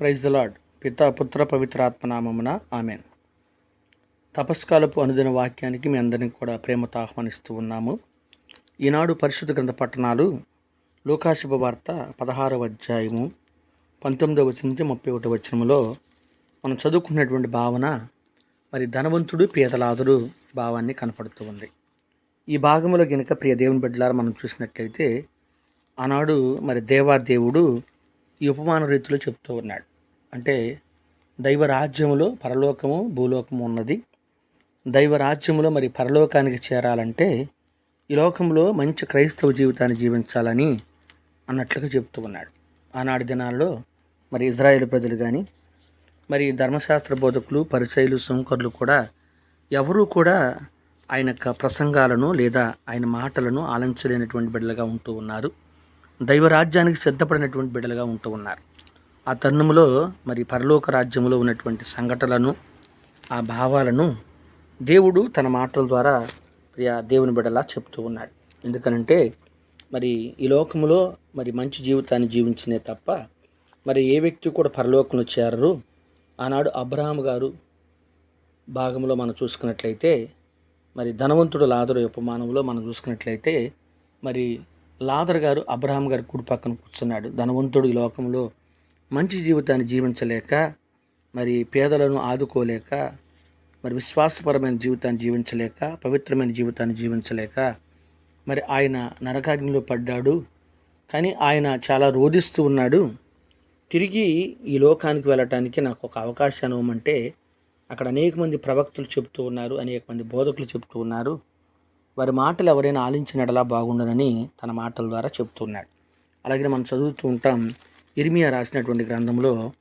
Praise the lord పిత పుత్ర పవిత్రాత్మనామమున amen. తపస్కాలపు అనుదిన వాక్యానికి మీ అందరినీ కూడా ప్రేమతో ఆహ్వానిస్తూ ఉన్నాము. ఈనాడు పరిశుద్ధ గ్రంథ పట్టణాలు లోకాశుభ వార్త పదహారవ అధ్యాయము పంతొమ్మిదవ వచనం నుంచి ముప్పై ఒకటి వచనములో మనం చదువుకున్నటువంటి భావన మరి ధనవంతుడు పేదలాదుడు భావాన్ని కనపడుతూ ఉంది. ఈ భాగంలో గనుక ప్రియ దేవుని బిడ్డలారా మనం చూసినట్లయితే ఆనాడు మరి దేవాదేవుడు ఈ ఉపమాన రీతిలో చెప్తూ ఉన్నాడు. అంటే దైవ రాజ్యములో పరలోకము భూలోకము ఉన్నది. దైవ రాజ్యములో మరి పరలోకానికి చేరాలంటే ఈ లోకంలో మంచి క్రైస్తవ జీవితాన్ని జీవించాలని అన్నట్లుగా చెప్తూ ఉన్నాడు. ఆనాటి దినాల్లో మరి ఇజ్రాయేల్ ప్రజలు కానీ మరి ధర్మశాస్త్ర బోధకులు పరిచయులు సుంకర్లు కూడా ఎవరూ కూడా ఆయన యొక్క ప్రసంగాలను లేదా ఆయన మాటలను ఆలించలేనటువంటి బిడ్డలుగా ఉంటూ ఉన్నారు. దైవరాజ్యానికి సిద్ధపడినటువంటి బిడ్డలుగా ఉంటూ ఉన్నారు. ఆ తరుణంలో మరి పరలోక రాజ్యంలో ఉన్నటువంటి సంఘటనలను ఆ భావాలను దేవుడు తన మాటల ద్వారా ప్రియా దేవుని బిడలా చెప్తూ ఉన్నాడు. ఎందుకనంటే మరి ఈ లోకంలో మరి మంచి జీవితాన్ని జీవించినే తప్ప మరి ఏ వ్యక్తి కూడా పరలోకంలో చేరరు. ఆనాడు అబ్రహాం గారు భాగంలో మనం చూసుకున్నట్లయితే మరి ధనవంతుడు లాదరు ఉపమానంలో మనం చూసుకున్నట్లయితే మరి లాదర్ గారు అబ్రహాం గారి కుడి పక్కన కూర్చున్నాడు. ధనవంతుడు ఈ లోకంలో మంచి జీవితాన్ని జీవించలేక మరి పేదలను ఆదుకోలేక మరి విశ్వాసపరమైన జీవితాన్ని జీవించలేక పవిత్రమైన జీవితాన్ని జీవించలేక మరి ఆయన నరకాగ్నిలో పడ్డాడు. కానీ ఆయన చాలా రోధిస్తూ ఉన్నాడు. తిరిగి ఈ లోకానికి వెళ్ళటానికి నాకు ఒక అవకాశం ఇవ్వమంటే అక్కడ అనేక మంది ప్రవక్తలు చెబుతూ ఉన్నారు అనేక మంది బోధకులు చెబుతూ ఉన్నారు. వారి మాటలు ఎవరైనా ఆలించినడలా బాగుండదని తన మాటల ద్వారా చెబుతున్నాడు అలాగే మనం చదువుతూ ఉంటాం ఇర్మియా రాసినటువంటి గ్రంథంలో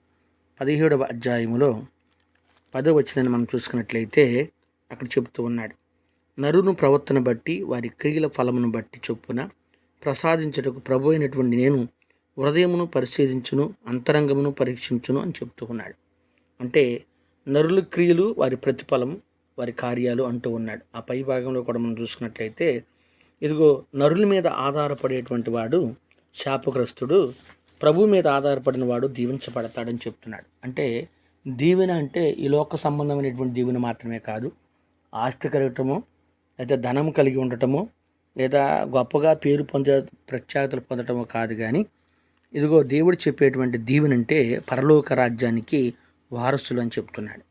పదిహేడవ అధ్యాయములో పదో వచ్చిందని మనం చూసుకున్నట్లయితే అక్కడ చెబుతూ ఉన్నాడు. నరును ప్రవర్తన బట్టి వారి క్రియల ఫలమును బట్టి చొప్పున ప్రసాదించటకు ప్రభు అయినటువంటి నేను హృదయమును పరిశీలించును అంతరంగమును పరీక్షించును అని చెప్తూ ఉన్నాడు. అంటే నరుల క్రియలు వారి ప్రతిఫలం వారి కార్యాలు అంటూ ఉన్నాడు. ఆ పై భాగంలో కూడా మనం చూసుకున్నట్లయితే ఇదిగో నరుల మీద ఆధారపడేటువంటి వాడు శాపగ్రస్తుడు ప్రభు మీద ఆధారపడిన వాడు దీవించబడతాడని చెప్తున్నాడు. అంటే దీవెన అంటే ఈ లోక సంబంధమైనటువంటి దీవెన మాత్రమే కాదు. ఆస్తి కలగటము లేదా ధనం కలిగి ఉండటము లేదా గొప్పగా పేరు పొందే ప్రఖ్యాతులు పొందటము కాదు కానీ ఇదిగో దేవుడు చెప్పేటువంటి దీవెనంటే పరలోక రాజ్యానికి వారసులు అని చెప్తున్నాడు.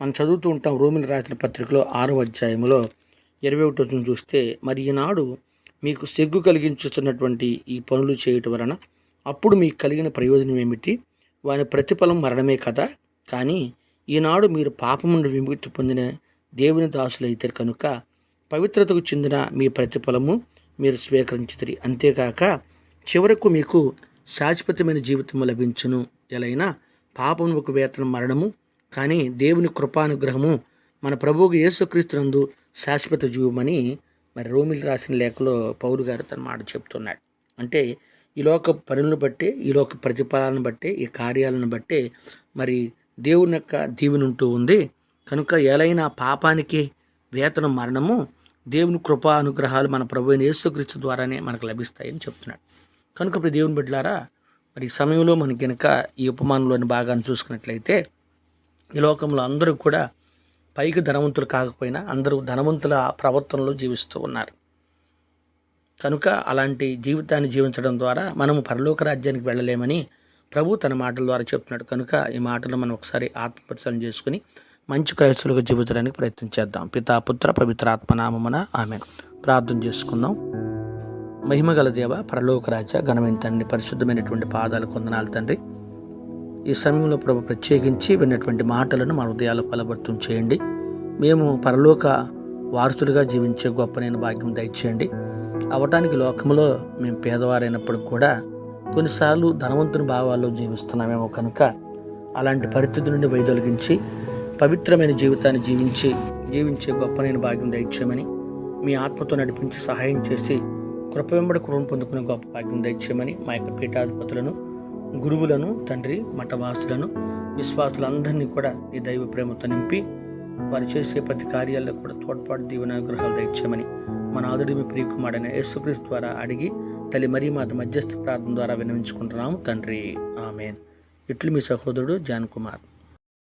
మనం చదువుతూ ఉంటాం రోమిల రాసిన పత్రికలో ఆరో అధ్యాయంలో ఇరవై ఒకటి చూస్తే మరి ఈనాడు మీకు సిగ్గు కలిగించుతున్నటువంటి ఈ పనులు చేయటం వలన అప్పుడు మీకు కలిగిన ప్రయోజనం ఏమిటి? వాని ప్రతిఫలం మరణమే కదా. కానీ ఈనాడు మీరు పాపం నుండి విముక్తి పొందిన దేవుని దాసులైతే కనుక పవిత్రతకు చెందిన మీ ప్రతిఫలము మీరు స్వీకరించుతుంది అంతేకాక చివరకు మీకు శాశ్వతమైన జీవితము లభించును. ఎలైనా పాపమునకు వేతనం మరణము కానీ దేవుని కృపానుగ్రహము మన ప్రభువుకు యేసుక్రీస్తునందు శాశ్వత జీవమని మరి రోమిలు రాసిన లేఖలో పౌరు గారు తన మాట చెప్తున్నాడు. అంటే ఈ లోక పనులను బట్టి ఈ లోక ప్రతిఫలాలను బట్టి ఈ కార్యాలను బట్టి మరి దేవుని యొక్క దీవెని ఉంటూ ఉంది. కనుక ఎలైనా పాపానికి వేతనం మరణము దేవుని కృపా అనుగ్రహాలు మన ప్రభు యేసుక్రీస్తు ద్వారానే మనకు లభిస్తాయని చెప్తున్నాడు. కనుక ఇప్పుడు దేవుని బిడ్డలారా మరి ఈ సమయంలో మనకి కనుక ఈ ఉపమానంలోని భాగాన్ని చూసుకున్నట్లయితే ఈ లోకంలో అందరూ కూడా పైకి ధనవంతులు కాకపోయినా అందరూ ధనవంతుల ప్రవర్తనలో జీవిస్తూ ఉన్నారు. కనుక అలాంటి జీవితాన్ని జీవించడం ద్వారా మనము పరలోక రాజ్యానికి వెళ్ళలేమని ప్రభు తన మాటల ద్వారా చెప్తున్నాడు. కనుక ఈ మాటలు మనం ఒకసారి ఆత్మపరిశీలన చేసుకుని మంచి క్రైస్తులుగా జీవించడానికి ప్రయత్నం చేద్దాం. పితా పుత్ర ఆమె ప్రార్థన చేసుకుందాం. మహిమగల దేవ పరలోక రాజ ఘనమైన తండ్రి పరిశుద్ధమైనటువంటి పాదాలు కొందనాలు తండ్రి. ఈ సమయంలో ప్రభు ప్రత్యేకించి విన్నటువంటి మాటలను మన హృదయాలు ఫలభర్తం చేయండి. మేము పరలోక వారసులుగా జీవించే గొప్ప నేను భాగ్యం దయచేయండి. అవటానికి లోకంలో మేము పేదవారైనప్పుడు కూడా కొన్నిసార్లు ధనవంతుని భావాల్లో జీవిస్తున్నామేమో కనుక అలాంటి పరిస్థితి నుండి వైదొలిగించి పవిత్రమైన జీవితాన్ని జీవించి జీవించే గొప్పనైన భాగ్యం దయచేయమని మీ ఆత్మతో నడిపించి సహాయం చేసి కృప వెంబడి కృపను పొందుకునే గొప్ప భాగ్యం దయచేయమని మా యొక్క పీఠాధిపతులను గురువులను తండ్రి మఠవాసులను విశ్వాసులందరినీ కూడా ఈ దైవ ప్రేమతో నింపి వారు చేసే ప్రతి కార్యాల్లో కూడా తోడ్పాటు దీవెనాగ్రహాలు దయచేయమని మన ఆదుడి మీ ప్రియకుమారైన యేసుక్రీస్ ద్వారా అడిగి తల్లి మరీ మాత మధ్యస్థ ప్రార్థన ద్వారా వినవించుకుంటున్నాము తండ్రి ఆమెన్. ఇట్లు మీ సహోదరుడు జాన్ కుమార్.